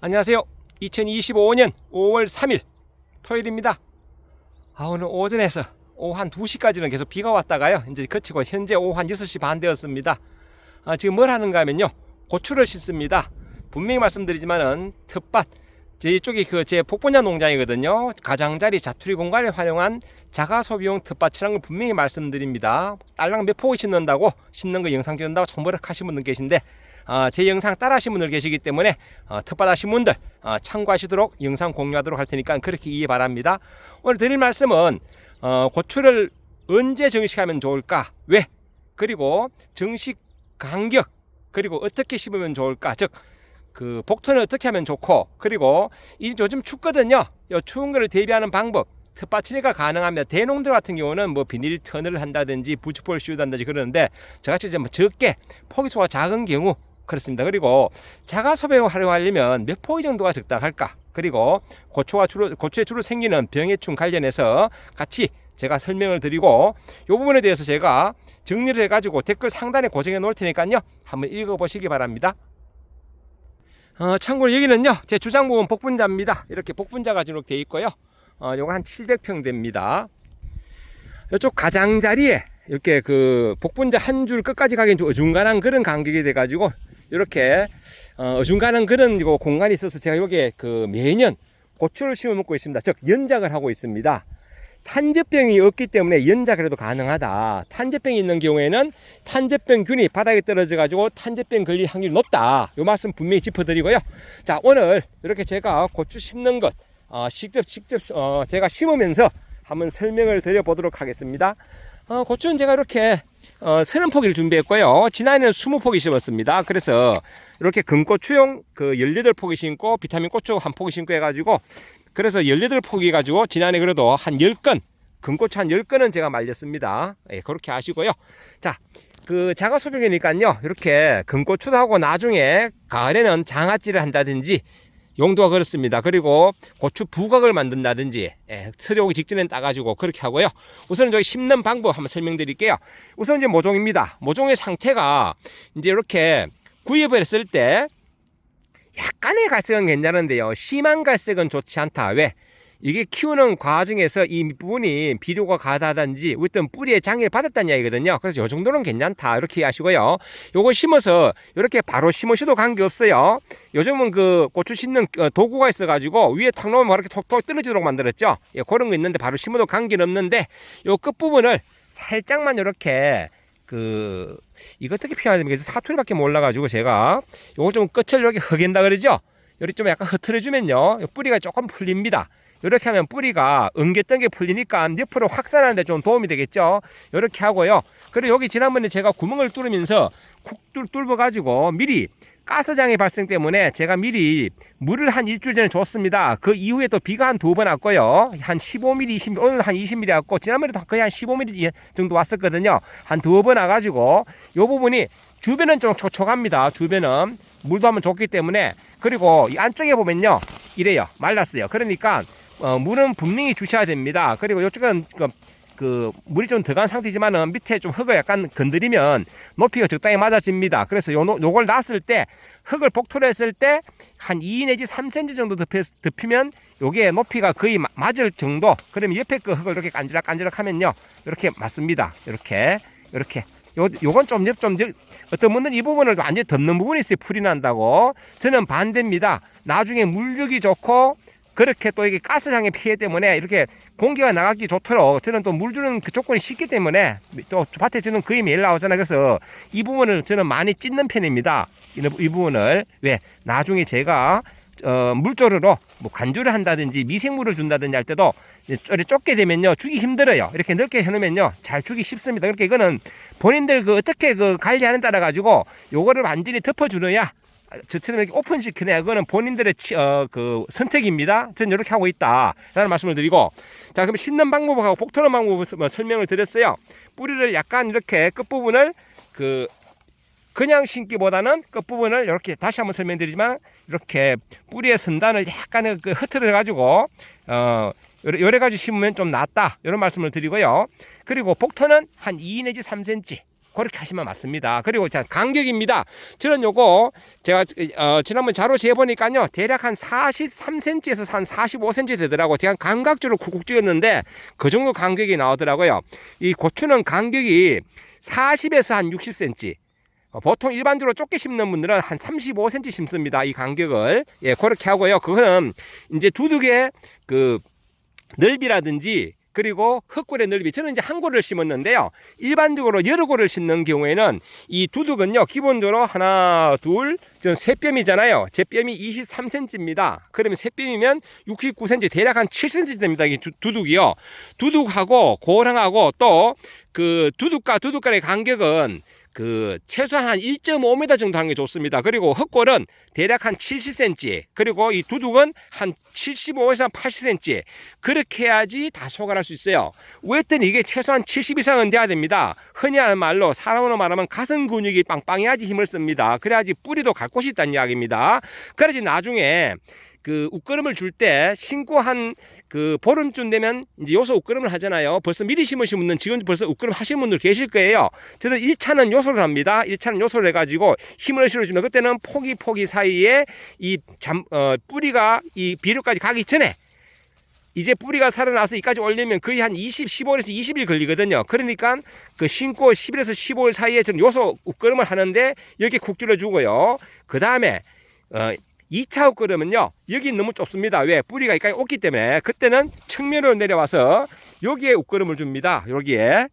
안녕하세요. 2025년 5월 3일 토요일입니다. 아, 오늘 오전에서 오후 한 2시까지는 계속 비가 왔다가요. 이제 그치고 현재 오후 한 6시 반 되었습니다. 아, 지금 뭘 하는가 하면요. 고추를 심습니다. 분명히 말씀드리지만은 텃밭 제 이쪽이 그제 복분자 농장이거든요. 가장자리 자투리 공간을 활용한 자가 소비용 텃밭이라는 걸 분명히 말씀드립니다. 딸랑 몇 포기 심는다고 심는 거 영상 찍는다고 정보를 하신 분들 계신데 어, 제 영상 따라 하신 분들 계시기 때문에 어, 하신 분들 어, 참고하시도록 영상 공유하도록 할 테니까 그렇게 이해 바랍니다. 오늘 드릴 말씀은 어, 고추를 언제 정식하면 좋을까? 왜? 그리고 정식 간격 그리고 어떻게 심으면 좋을까? 즉 그 복토는 어떻게 하면 좋고 그리고 이 요즘 춥거든요. 요 추운 거를 대비하는 방법 텃밭 처리가 가능합니다. 대농들 같은 경우는 뭐 비닐 터널을 한다든지 부츠폴 씌우단든지 그러는데 저같이 좀 적게 포기수가 작은 경우 그렇습니다. 그리고 자가 소비용을 활용하려면 몇 포기 정도가 적당할까? 그리고 고추와 주로 고추에 주로 생기는 병해충 관련해서 같이 제가 설명을 드리고 이 부분에 대해서 제가 정리를 해가지고 댓글 상단에 고정해 놓을 테니까요. 한번 읽어보시기 바랍니다. 어, 참고로 여기는요, 제 주장 부분 복분자입니다. 이렇게 복분자가 지금 되어 있고요. 어, 요거 한 700평 됩니다. 이쪽 가장자리에 이렇게 그 복분자 한 줄 끝까지 가기엔 좀 어중간한 그런 간격이 돼가지고 이렇게 어, 어중간한 그런 요 공간이 있어서 제가 여기에 그 매년 고추를 심어 먹고 있습니다. 즉 연작을 하고 있습니다. 탄저병이 없기 때문에 연작이라도 가능하다. 탄저병이 있는 경우에는 탄저병균이 바닥에 떨어져 가지고 탄저병 걸릴 확률이 높다. 요 말씀 분명히 짚어드리고요. 자 오늘 이렇게 제가 고추 심는 것 어, 직접 직접 어, 제가 심으면서 한번 설명을 드려보도록 하겠습니다. 어, 고추는 제가 이렇게 어, 서른 포기를 준비했고요. 지난해는 스무 포기 심었습니다. 그래서 이렇게 금고추용 그 18포기 심고 비타민 고추 한 포기 심고 해가지고 그래서 18포기 가지고 지난해 그래도 한 10건 금고추 한 10건은 제가 말렸습니다. 예, 그렇게 아시고요. 자, 그 자가 소비이니까요. 이렇게 금고추도 하고 나중에 가을에는 장아찌를 한다든지 용도가 그렇습니다. 그리고 고추 부각을 만든다든지 예, 틀이 오기 직전에 따가지고 그렇게 하고요. 우선 저기 심는 방법 한번 설명드릴게요. 우선 이제 모종입니다. 모종의 상태가 이제 이렇게 구입을 했을 때 약간의 갈색은 괜찮은데요. 심한 갈색은 좋지 않다. 왜? 이게 키우는 과정에서 이 밑부분이 비료가 가다든지 어떤 뿌리에 장애를 받았다는 이야기거든요. 그래서 이 정도는 괜찮다. 이렇게 하시고요. 요거 심어서 이렇게 바로 심으셔도 관계없어요. 요즘은 그 고추 심는 어, 도구가 있어가지고 위에 탁 놓으면 이렇게 톡톡 떨어지도록 만들었죠. 예, 그런 거 있는데 바로 심어도 관계는 없는데 요 끝부분을 살짝만 이렇게 그 이거 어떻게 표현해야 되겠어 사투리밖에 몰라가지고 제가 요거 좀 끝을 이렇게 허긴다 그러죠. 여기 좀 약간 흐트러주면요 뿌리가 조금 풀립니다. 이렇게 하면 뿌리가 엉겼던 게 풀리니까 옆으로 확산하는데 좀 도움이 되겠죠. 이렇게 하고요. 그리고 여기 지난번에 제가 구멍을 뚫으면서 쿡 뚫, 뚫어 가지고 미리 가스장애 발생 때문에 제가 미리 물을 한 일주일 전에 줬습니다. 그 이후에 또 비가 한 두 번 왔고요. 한 15mm, 20mm, 오늘 한 20mm 왔고, 지난번에도 거의 한 15mm 정도 왔었거든요. 한 두 번 와가지고, 요 부분이 주변은 좀 촉촉합니다. 주변은 물도 한번 줬기 때문에. 그리고 이 안쪽에 보면요. 이래요. 말랐어요. 그러니까 어, 물은 분명히 주셔야 됩니다. 그리고 이쪽은 그, 그 물이 좀 들어간 상태지만은 밑에 좀 흙을 약간 건드리면 높이가 적당히 맞아집니다. 그래서 요, 요걸 놨을 때 흙을 복토를 했을 때 한 2 내지 3cm 정도 덮여, 덮이면 요게 높이가 거의 마- 맞을 정도 그러면 옆에 그 흙을 이렇게 간지락 간지락 하면요 이렇게 맞습니다. 이렇게 이렇게 요, 요건 좀, 옆, 좀, 옆, 어떤 분들은 이 부분을 완전히 덮는 부분이 있어요. 풀이 난다고. 저는 반대입니다. 나중에 물주기 좋고, 그렇게 또 이게 가스장애 피해 때문에 이렇게 공기가 나가기 좋도록 저는 또 물 주는 그 조건이 쉽기 때문에 또 밭에 저는 거의 매일 나오잖아요. 그래서 이 부분을 저는 많이 찢는 편입니다. 이, 이 부분을. 왜? 나중에 제가 어, 물조르로 뭐 관주를 한다든지 미생물을 준다든지 할 때도 이렇게 좁게 되면요 주기 힘들어요. 이렇게 넓게 해놓으면요 잘 주기 쉽습니다. 그렇게 이거는 본인들 그 어떻게 그 관리하는 따라 가지고 요거를 완전히 덮어주느냐 저처럼 이렇게 오픈 시키냐 그거는 본인들의 치, 어, 그 선택입니다. 저는 이렇게 하고 있다 라는 말씀을 드리고 자 그럼 심는 방법하고 복토는 방법을 뭐 설명을 드렸어요. 뿌리를 약간 이렇게 끝 부분을 그 그냥 심기보다는 끝부분을 이렇게 다시 한번 설명드리지만 이렇게 뿌리의 선단을 약간 그 흐트러 가지고 어 여러, 가지 심으면 좀 낫다 이런 말씀을 드리고요. 그리고 복토는 한 2 내지 3cm 그렇게 하시면 맞습니다. 그리고 자 간격입니다. 저는 요거 제가 어, 지난번 자료 재보니까요 대략 한 43cm에서 한 45cm 되더라고. 제가 감각적으로 쿡쿡 찍었는데 그 정도 간격이 나오더라고요. 이 고추는 간격이 40에서 한 60cm. 어, 보통 일반적으로 좁게 심는 분들은 한 35cm 심습니다. 이 간격을. 예, 그렇게 하고요. 그거는 이제 두둑의 그 넓이라든지 그리고 흙골의 넓이 저는 이제 한 골을 심었는데요. 일반적으로 여러 골을 심는 경우에는 이 두둑은요 기본적으로 하나 둘전세 뼘이잖아요. 제 뼘이 23cm입니다. 그러면 세 뼘이면 69cm 대략 한 7cm 됩니다. 이 두, 두둑이요. 두둑하고 고랑하고 또 그 두둑과 두둑간의 간격은 그 최소한 한 1.5m 정도 하는 게 좋습니다. 그리고 흙골은 대략 한 70cm, 그리고 이 두둑은 한 75에서 80cm 그렇게 해야지 다 소갈할 수 있어요. 왜든 이게 최소한 70 이상은 돼야 됩니다. 흔히 하는 말로 사람으로 말하면 가슴 근육이 빵빵해야지 힘을 씁니다. 그래야지 뿌리도 갈 곳이 있다는 이야기입니다. 그래야지 나중에 그 웃거름을 줄 때 신고 한 그 보름쯤 되면 이제 요소 웃거름을 하잖아요. 벌써 미리 심으신 분은 지금 벌써 웃거름 하신 분들 계실 거예요. 저는 1차는 요소를 합니다. 1차는 요소를 해가지고 힘을 실어주면 그때는 포기 포기 사이에 이 잠, 어, 뿌리가 이 비료까지 가기 전에 이제 뿌리가 살아나서 이까지 올리면 거의 한 20, 15일에서 20일 걸리거든요. 그러니까 그 신고 10일에서 15일 사이에 저는 요소 웃거름을 하는데 여기 쿡 줄여주고요. 그 다음에 어, 2차 옷걸음은요 여기 너무 좁습니다. 왜? 뿌리가 여기까지 없기 때문에. 그때는 측면으로 내려와서 여기에 옷걸음을 줍니다. 여기에.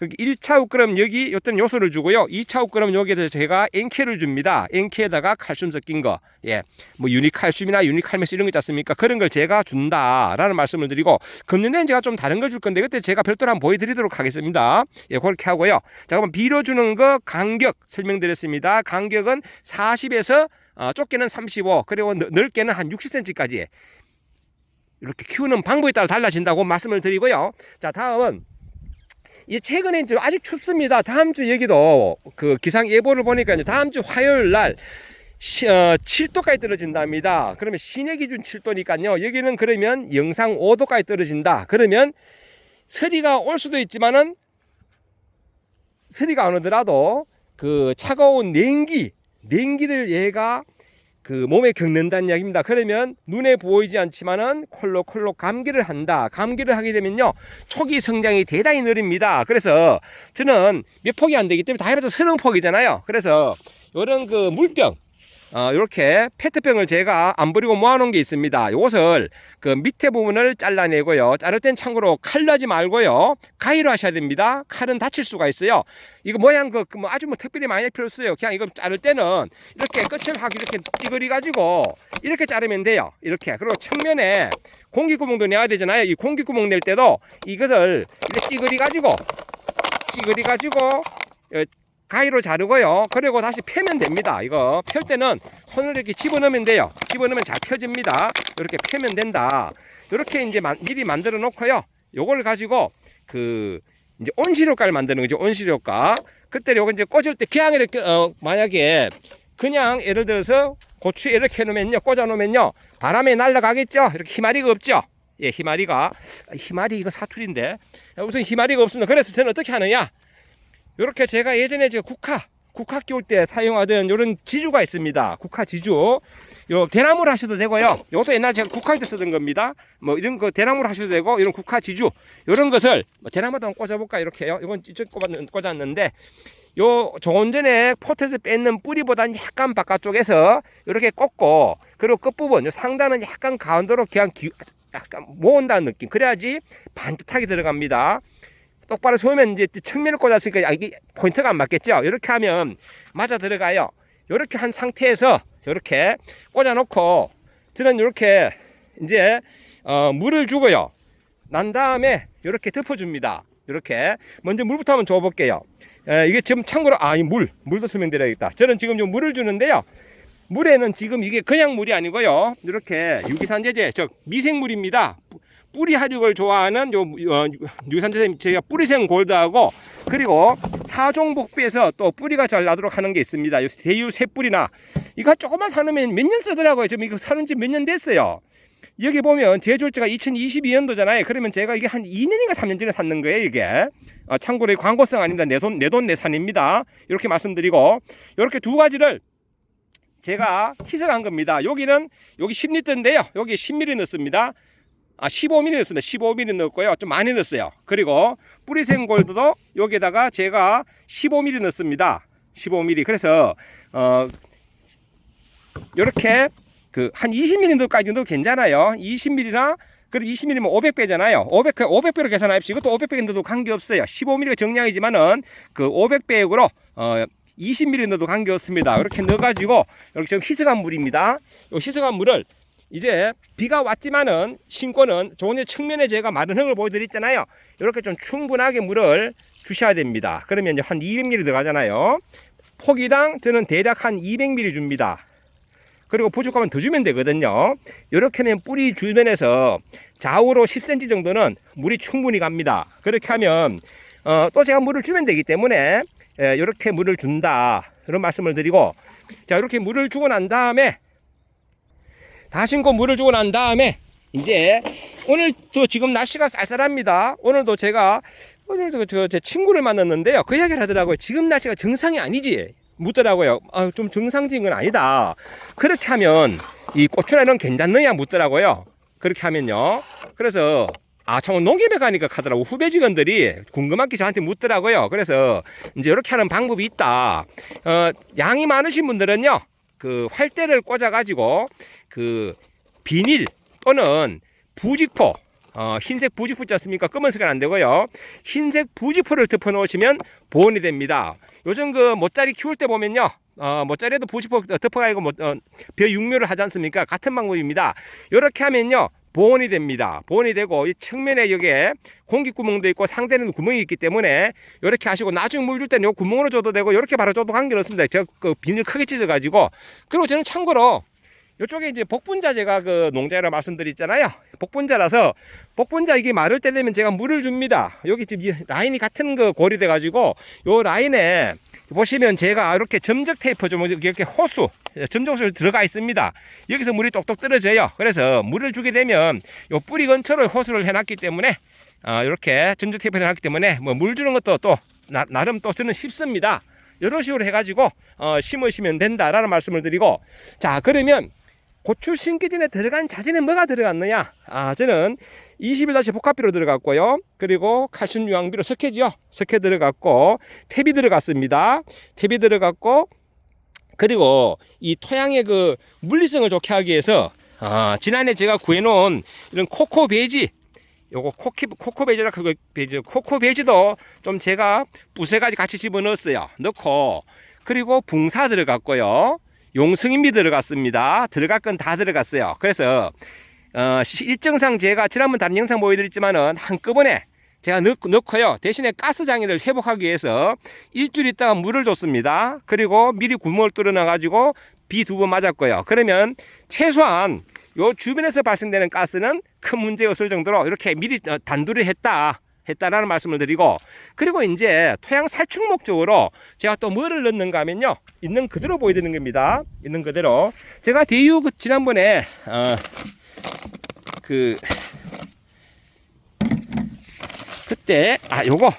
1차 옷걸음 여기 어떤 요소를 주고요. 2차 옷걸음 여기에 제가 엔케를 줍니다. 엔케에다가 칼슘 섞인 거. 예, 뭐 유니칼슘이나 유니칼메스 이런 거 있지 않습니까? 그런 걸 제가 준다라는 말씀을 드리고 금년에는 제가 좀 다른 걸 줄 건데 그때 제가 별도로 한번 보여드리도록 하겠습니다. 예 그렇게 하고요. 자 그럼 비료 주는 거 간격 설명드렸습니다. 간격은 40에서 어, 좁게는 35 그리고 넓- 넓게는 한 60cm까지 이렇게 키우는 방법에 따라 달라진다고 말씀을 드리고요. 자 다음은 이 최근에 이제 아직 춥습니다. 다음 주 여기도 그 기상 예보를 보니까 이제 다음 주 화요일 날 시, 어, 7도까지 떨어진답니다. 그러면 시내 기준 7도니까요. 여기는 그러면 영상 5도까지 떨어진다. 그러면 서리가 올 수도 있지만은 서리가 안 오더라도 그 차가운 냉기 냉기를 얘가 그 몸에 겪는다는 이야기입니다. 그러면 눈에 보이지 않지만은 콜록콜록 감기를 한다. 감기를 하게 되면요 초기 성장이 대단히 느립니다. 그래서 저는 몇 폭이 안 되기 때문에 다 해봐서 서른 폭이잖아요. 그래서 이런 그 물병 어, 이렇게 페트병을 제가 안 버리고 모아놓은 게 있습니다. 이것을 그 밑에 부분을 잘라내고요. 자를 땐 참고로 칼로 하지 말고요. 가위로 하셔야 됩니다. 칼은 다칠 수가 있어요. 이거 모양 그, 그뭐 아주 뭐 특별히 많이 할 필요 없어요. 그냥 이거 자를 때는 이렇게 끝을 하고 이렇게 찌그리 가지고 이렇게 자르면 돼요. 이렇게. 그리고 측면에 공기구멍도 내야 되잖아요. 이 공기구멍 낼 때도 이것을 이렇게 찌그리 가지고 찌그리 가지고 어, 가위로 자르고요. 그리고 다시 펴면 됩니다. 이거 펼 때는 손을 이렇게 집어넣으면 돼요. 집어넣으면 잘 펴집니다. 이렇게 펴면 된다. 이렇게 이제 만- 미리 만들어 놓고요. 요걸 가지고 그 이제 온실효과를 만드는 거죠. 온실효과. 그때 요거 이제 꽂을 때 그냥 이렇게 어 만약에 그냥 예를 들어서 고추 이렇게 해놓으면요, 꽂아 놓으면요, 바람에 날아가겠죠. 이렇게 희마리가 없죠. 예, 희마리가 희마리 이거 사투리인데 아무튼 희마리가 없습니다. 그래서 저는 어떻게 하느냐? 이렇게 제가 예전에 저 국화 국화 키울 때 사용하던 이런 지주가 있습니다. 국화 지주. 요 대나무를 하셔도 되고요. 이것도 옛날 제가 국화할 때 쓰던 겁니다. 뭐 이런 거 대나무를 하셔도 되고 이런 국화 지주 이런 것을 뭐 대나무도 한번 꽂아볼까 이렇게요. 이건 이쪽 꽂았는- 꽂았는데 요 조금 전에 포트에서 뺏는 뿌리보다는 약간 바깥쪽에서 이렇게 꽂고 그리고 끝부분 요 상단은 약간 가운데로 그냥 기, 약간 모은다는 느낌. 그래야지 반듯하게 들어갑니다. 똑바로 세우면 이제 측면을 꽂았으니까 아, 이게 포인트가 안 맞겠죠. 이렇게 하면 맞아 들어가요. 이렇게 한 상태에서 이렇게 꽂아놓고 저는 이렇게 이제 어, 물을 주고요. 난 다음에 이렇게 덮어줍니다. 이렇게 먼저 물부터 한번 줘볼게요. 에, 이게 지금 참고로 아이 물 물도 설명드려야겠다. 저는 지금 좀 물을 주는데요. 물에는 지금 이게 그냥 물이 아니고요. 이렇게 유기산제제, 즉 미생물입니다. 뿌- 뿌리 하육을 좋아하는 요 어, 유기산제제 제가 뿌리생 골드하고 그리고 사종 복비에서 또 뿌리가 잘 나도록 하는 게 있습니다. 요 대유 새 뿌리나 이거 조금만 사놓으면 몇 년 쓰더라고요. 지금 이거 사는 지 몇 년 됐어요. 여기 보면 제조일자가 2022년도잖아요. 그러면 제가 이게 한 2년인가 3년 전에 샀는 거예요, 이게. 어, 참고로 이 광고성 아닙니다. 내돈 내돈 내 산입니다. 이렇게 말씀드리고 이렇게 두 가지를 제가 희석한 겁니다. 여기는 여기 10리터인데요. 여기 10ml 넣습니다. 아 15mm 넣습니다. 15mm 넣었고요. 좀 많이 넣었어요. 그리고 뿌리생 골드도 여기에다가 제가 15mm 넣습니다. 15mm. 그래서 어 이렇게 그 한 20mm까지 넣어도 괜찮아요. 20mm나 그럼 20mm면 500배잖아요. 500, 500배로 계산합시다. 이것도 500배 넣어도 관계없어요. 15mm가 정량이지만은 그 500배역으로 어 20mm 넣어도 관계없습니다. 이렇게 넣어가지고 이렇게 지금 희석한 물입니다. 이 희석한 물을 이제 비가 왔지만은 신고는 전에 측면에 제가 마른 흙을 보여드렸잖아요. 이렇게 좀 충분하게 물을 주셔야 됩니다. 그러면 이제 한 200ml 들어가잖아요. 포기당 저는 대략 한 200ml 줍니다. 그리고 부족하면 더 주면 되거든요. 이렇게 하면 뿌리 주변에서 좌우로 10cm 정도는 물이 충분히 갑니다. 그렇게 하면 어, 또 제가 물을 주면 되기 때문에 예, 이렇게 물을 준다. 이런 말씀을 드리고 자 이렇게 물을 주고 난 다음에 다 신고 물을 주고 난 다음에 이제 오늘도 지금 날씨가 쌀쌀합니다. 오늘도 제가 오늘도 저 제 친구를 만났는데요. 그 이야기를 하더라고요. 지금 날씨가 정상이 아니지. 묻더라고요. 아, 좀 정상적인 건 아니다. 그렇게 하면 이 고추나는 괜찮느냐 묻더라고요. 그렇게 하면요. 그래서 아, 참 농협에 가니까 하더라고 후배 직원들이 궁금한 게 저한테 묻더라고요. 그래서 이제 이렇게 하는 방법이 있다. 어, 양이 많으신 분들은요. 그 활대를 꽂아 가지고 그 비닐 또는 부직포 어, 흰색 부직포 있지 않습니까? 검은색은 안 되고요. 흰색 부직포를 덮어 놓으시면 보온이 됩니다. 요즘 그 모짜리 키울 때 보면요. 어, 모짜리에도 부직포 덮어가지고 뭐, 어, 벼 육묘를 하지 않습니까? 같은 방법입니다. 이렇게 하면요. 보온이 됩니다. 보온이 되고 이 측면에 여기에 공기 구멍도 있고 상대는 구멍이 있기 때문에 이렇게 하시고 나중에 물 줄 때는 요 구멍으로 줘도 되고 이렇게 바로 줘도 관계없습니다. 저그 비닐 크게 찢어 가지고 그리고 저는 참고로 이쪽에 이제 복분자 제가 그 농자라 말씀드렸잖아요. 복분자라서 복분자 이게 마를 때 되면 제가 물을 줍니다. 여기 지금 이 라인이 같은 거 고리돼 가지고 요 라인에 보시면 제가 이렇게 점적 테이프 좀 이렇게 호수 점적수 들어가 있습니다. 여기서 물이 똑똑 떨어져요. 그래서 물을 주게 되면 요 뿌리 근처로 호수를 해놨기 때문에 어, 이렇게 점적 테이프를 해놨기 때문에 뭐 물 주는 것도 또 나, 나름 또 저는 쉽습니다. 이런 식으로 해가지고 어, 심으시면 된다라는 말씀을 드리고 자 그러면 고추 심기 전에 들어간 자재는 뭐가 들어갔느냐? 아, 저는 21다시 복합비로 들어갔고요. 그리고 칼슘 유황비로 석회지요. 석회 들어갔고, 탭이 들어갔습니다. 탭이 들어갔고, 그리고 이 토양의 그 물리성을 좋게 하기 위해서, 아, 지난해 제가 구해놓은 이런 코코 베지, 요거 코키, 코코 베지라 그거 베지, 코코 베지도 좀 제가 부세가지 같이 집어 넣었어요. 넣고, 그리고 붕사 들어갔고요. 용승인비 들어갔습니다. 들어갈 건 다 들어갔어요. 그래서 어, 시- 일정상 제가 지난번 다른 영상 보여드렸지만은 한꺼번에 제가 넣, 넣고요. 대신에 가스 장애를 회복하기 위해서 일주일 있다가 물을 줬습니다. 그리고 미리 구멍을 뚫어놔 가지고 비 두 번 맞았고요. 그러면 최소한 요 주변에서 발생되는 가스는 큰 문제 없을 정도로 이렇게 미리 어, 단두를 했다. 했다라는 말씀을 드리고 그리고 이제 토양 살충 목적으로 제가 또 뭐를 넣는가 하면요. 있는 그대로 보여드리는 겁니다. 있는 그대로. 제가 대유 그 지난번에 어, 그 그때 아 요거.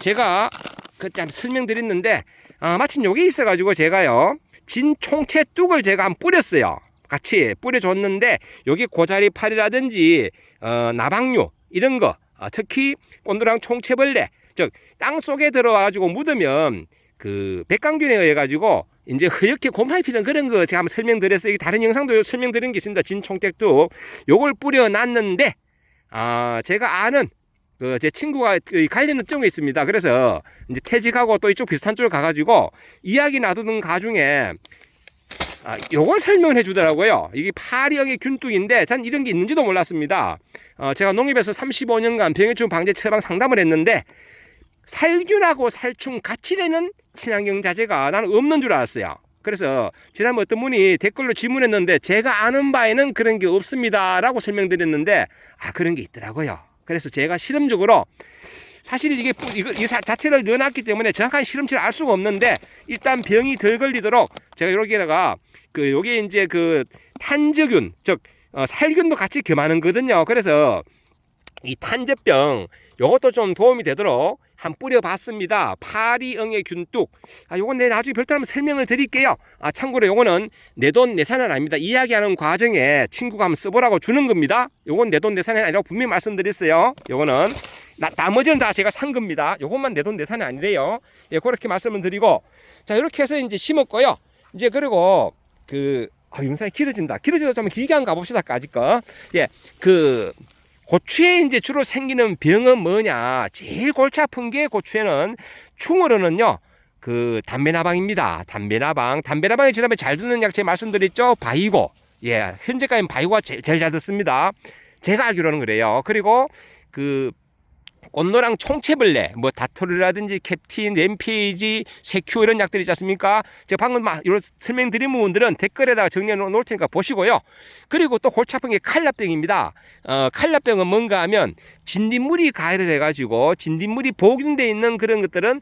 제가 그때 한번 설명드렸는데 아, 마침 요게 있어가지고 제가요 진 총채 뚝을 제가 한번 뿌렸어요. 같이 뿌려줬는데 여기 고자리 팔이라든지 어, 나방류 이런 거. 아, 특히 꼰두랑 총채벌레 즉 땅 속에 들어와가지고 묻으면 그 백강균에 의해 가지고 이제 허옇게 곰팡이 피는 그런 거 제가 한번 설명드렸어요. 이 다른 영상도 설명드린 게 있습니다. 진총택도 요걸 뿌려놨는데 아 제가 아는 그 제 친구가 그 관련 업종에 있습니다. 그래서 이제 퇴직하고 또 이쪽 비슷한 쪽으로 가가지고 이야기 나누는 가중에 아, 요걸 설명을 해주더라고요. 이게 파리형의 균뚝인데 전 이런 게 있는지도 몰랐습니다. 어, 제가 농협에서 35년간 병해충 방제 처방 상담을 했는데 살균하고 살충 같이 되는 친환경 자재가 나는 없는 줄 알았어요. 그래서 지난번 어떤 분이 댓글로 질문했는데 제가 아는 바에는 그런 게 없습니다라고 설명드렸는데 아 그런 게 있더라고요. 그래서 제가 실험적으로 사실 이게 뿌- 이거 이 사- 자체를 넣어놨기 때문에 정확한 실험치를 알 수가 없는데 일단 병이 덜 걸리도록 제가 여기에다가 그 요게 이제 그 탄저균 즉 어, 살균도 같이 겸하는 거거든요. 그래서 이 탄저병 요것도 좀 도움이 되도록 한 뿌려봤습니다. 파리응의 균뚝. 아, 요건 내 나중에 별도로 한번 설명을 드릴게요. 아, 참고로 요거는 내 돈 내산은 아닙니다. 이야기하는 과정에 친구가 한번 써보라고 주는 겁니다. 요건 내 돈 내산이 아니라고 분명히 말씀드렸어요. 요거는 나, 나머지는 다 제가 산 겁니다. 요것만 내 돈 내산이 아니래요. 예, 그렇게 말씀을 드리고 자 이렇게 해서 이제 심었고요. 이제 그리고 그 아, 영상이 길어진다. 길어져도 좀 길게 한번 가봅시다. 아직 거. 예, 그 고추에 이제 주로 생기는 병은 뭐냐? 제일 골치 아픈 게 고추에는 충으로는요. 그 담배나방입니다. 담배나방. 담배나방이 지난번에 잘 듣는 약 제가 말씀드렸죠. 바이고. 예, 현재까지는 바이고가 제일, 제일 잘 듣습니다. 제가 알기로는 그래요. 그리고 그 꽃노랑 총체벌레, 뭐 다토르라든지 캡틴, 램페이지, 세큐 이런 약들 있지 않습니까? 제가 방금 막 이런 설명드린 부분들은 댓글에다가 정리해 놓을 테니까 보시고요. 그리고 또 골치 아픈 게 칼라병입니다. 어, 칼라병은 뭔가 하면 진딧물이 가해를 해가지고 진딧물이 복용돼 있는 그런 것들은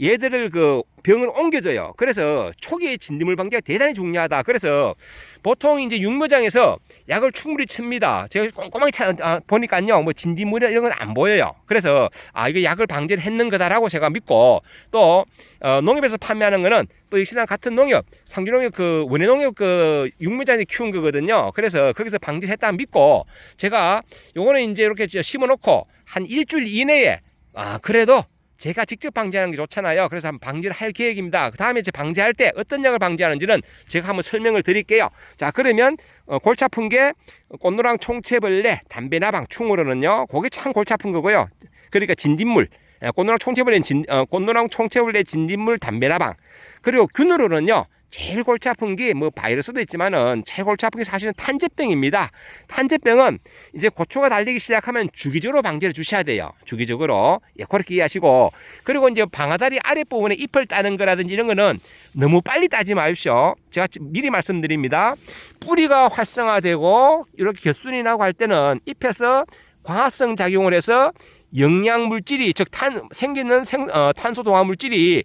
얘들을 그 병을 옮겨줘요. 그래서 초기에 진딧물 방지가 대단히 중요하다. 그래서 보통 이제 육묘장에서 약을 충분히 칩니다. 제가 꼼꼼하게 차, 아, 보니까요, 뭐 진딧물이나 이런 건 안 보여요. 그래서 아 이거 약을 방지를 했는 거다라고 제가 믿고 또 어, 농협에서 판매하는 거는 또 역시나 같은 농협, 상주농협 그 원해농협 그 육묘장에서 키운 거거든요. 그래서 거기서 방지를 했다 믿고 제가 요거는 이제 이렇게 심어놓고 한 일주일 이내에 아 그래도 제가 직접 방지하는 게 좋잖아요. 그래서 한번 방지를 할 계획입니다. 그 다음에 이제 방지할 때 어떤 약을 방지하는지는 제가 한번 설명을 드릴게요. 자, 그러면 어, 골치 아픈 게 꽃노랑 총체벌레, 담배나방, 충으로는요. 그게 참 골치 아픈 거고요. 그러니까 진딧물, 예, 꽃노랑 총체벌레, 진, 어, 꽃노랑 총체벌레, 진딧물, 담배나방. 그리고 균으로는요. 제일 골치 아픈 게 뭐 바이러스도 있지만은 제일 골치 아픈 게 사실은 탄저병입니다. 탄저병은 이제 고초가 달리기 시작하면 주기적으로 방지를 주셔야 돼요. 주기적으로. 예, 그렇게 이해하시고. 그리고 이제 방아다리 아랫부분에 잎을 따는 거라든지 이런 거는 너무 빨리 따지 마십시오. 제가 미리 말씀드립니다. 뿌리가 활성화되고 이렇게 겨순이 나고 할 때는 잎에서 광합성 작용을 해서 영양 물질이 즉 탄 생기는 생, 어, 탄소 동화 물질이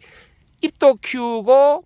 잎도 키우고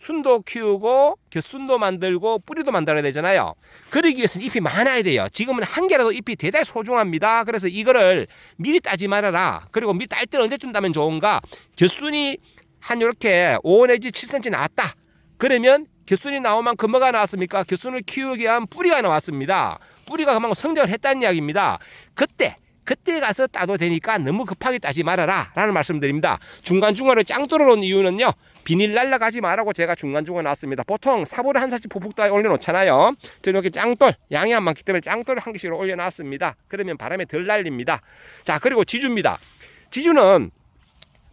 순도 키우고 겨순도 만들고 뿌리도 만들어야 되잖아요. 그러기 위해서는 잎이 많아야 돼요. 지금은 한 개라도 잎이 대단히 소중합니다. 그래서 이거를 미리 따지 말아라. 그리고 미리 딸 때는 언제쯤 따면 좋은가? 겨순이 한 이렇게 5 내지 7cm 나왔다. 그러면 겨순이 나온 만큼 뭐가 나왔습니까? 겨순을 키우기 위한 뿌리가 나왔습니다. 뿌리가 그만큼 성장을 했다는 이야기입니다. 그때 그때 가서 따도 되니까 너무 급하게 따지 말아라 라는 말씀드립니다. 중간중간에 짱돌을 놓은 이유는요. 비닐 날라가지 말라고 제가 중간중간 놨습니다. 보통 사보를 한 사씩 폭폭 올려놓잖아요. 저는 이렇게 짱돌, 양이 안 많기 때문에 짱돌을 한 개씩 올려놨습니다. 그러면 바람에 덜 날립니다. 자, 그리고 지주입니다. 지주는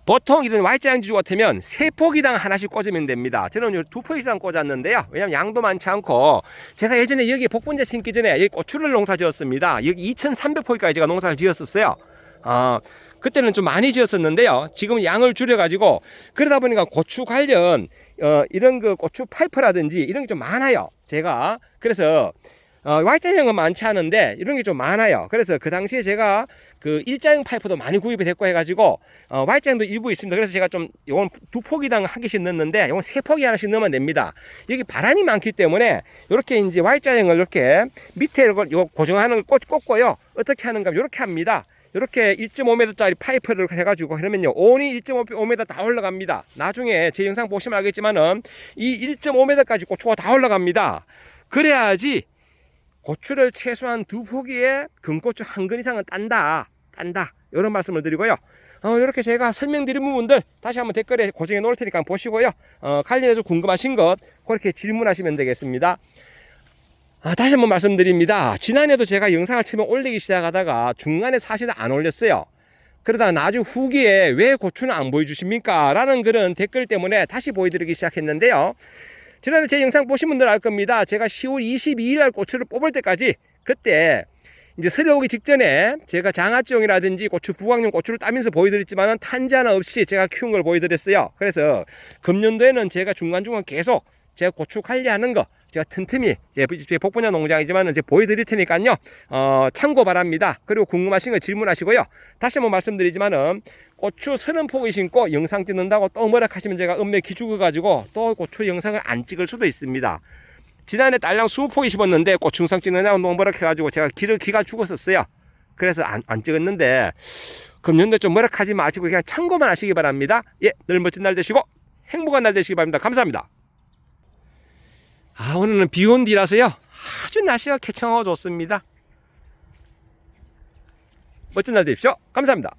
보통 이런 Y자형 지주 같으면 세 포기당 하나씩 꽂으면 됩니다. 저는 두 포기 이상 꽂았는데요. 왜냐면 양도 많지 않고 제가 예전에 여기 복분자 심기 전에 여기 고추를 농사 지었습니다. 여기 2,300포기까지 제가 농사를 지었었어요. 아, 그때는 좀 많이 지었었는데요. 지금 양을 줄여가지고 그러다 보니까 고추 관련 어, 이런 그 고추 파이프라든지 이런 게 좀 많아요. 제가 그래서 어, Y자형은 많지 않은데 이런 게 좀 많아요. 그래서 그 당시에 제가 그 일자형 파이프도 많이 구입이 됐고 해가지고 어, Y자형도 일부 있습니다. 그래서 제가 좀 요건 두 포기당 한 개씩 넣었는데 요건 세 포기 하나씩 넣으면 됩니다. 여기 바람이 많기 때문에 이렇게 이제 Y자형을 이렇게 밑에 이걸 요 고정하는 걸 꽂, 꽂고요. 어떻게 하는가 이렇게 합니다. 이렇게 1.5m짜리 파이프를 해가지고 그러면요 온이 1.5m 다 올라갑니다. 나중에 제 영상 보시면 알겠지만은 이 1.5m까지 고추가 다 올라갑니다. 그래야지 고추를 최소한 두 포기에 금고추 한 근 이상은 딴다. 딴다. 이런 말씀을 드리고요. 어, 이렇게 제가 설명드린 부분들 다시 한번 댓글에 고정해 놓을 테니까 보시고요. 어, 관련해서 궁금하신 것 그렇게 질문하시면 되겠습니다. 아, 다시 한번 말씀드립니다. 지난해도 제가 영상을 처음에 올리기 시작하다가 중간에 사실 안 올렸어요. 그러다가 나중 후기에 왜 고추는 안 보여주십니까? 라는 그런 댓글 때문에 다시 보여드리기 시작했는데요. 지난해 제 영상 보신 분들 알 겁니다. 제가 10월 22일 날 고추를 뽑을 때까지 그때 이제 서려 오기 직전에 제가 장아찌용이라든지 고추 부광용 고추를 따면서 보여드렸지만은 탄지 하나 없이 제가 키운 걸 보여드렸어요. 그래서 금년도에는 제가 중간중간 계속 제가 고추 관리하는 거 제가 틈틈이 이제 복분야 농장이지만 이제 보여드릴 테니까요. 어, 참고 바랍니다. 그리고 궁금하신 거 질문하시고요. 다시 한번 말씀드리지만은 고추 서른 포기 신고 영상 찍는다고 또 뭐라 하시면 제가 음매 기죽어 가지고 또 고추 영상을 안 찍을 수도 있습니다. 지난해 딸랑 수0 포기 심었는데 고추 영상 찍느냐고 농버락 해가지고 제가 기를 기가 죽었었어요. 그래서 안, 안 찍었는데 금년도 좀 뭐라 하지 마시고 그냥 참고만 하시기 바랍니다. 예, 늘 멋진 날 되시고 행복한 날 되시기 바랍니다. 감사합니다. 아, 오늘은 비 온 뒤라서요. 아주 날씨가 개청하고 좋습니다. 멋진 날 되십시오. 감사합니다.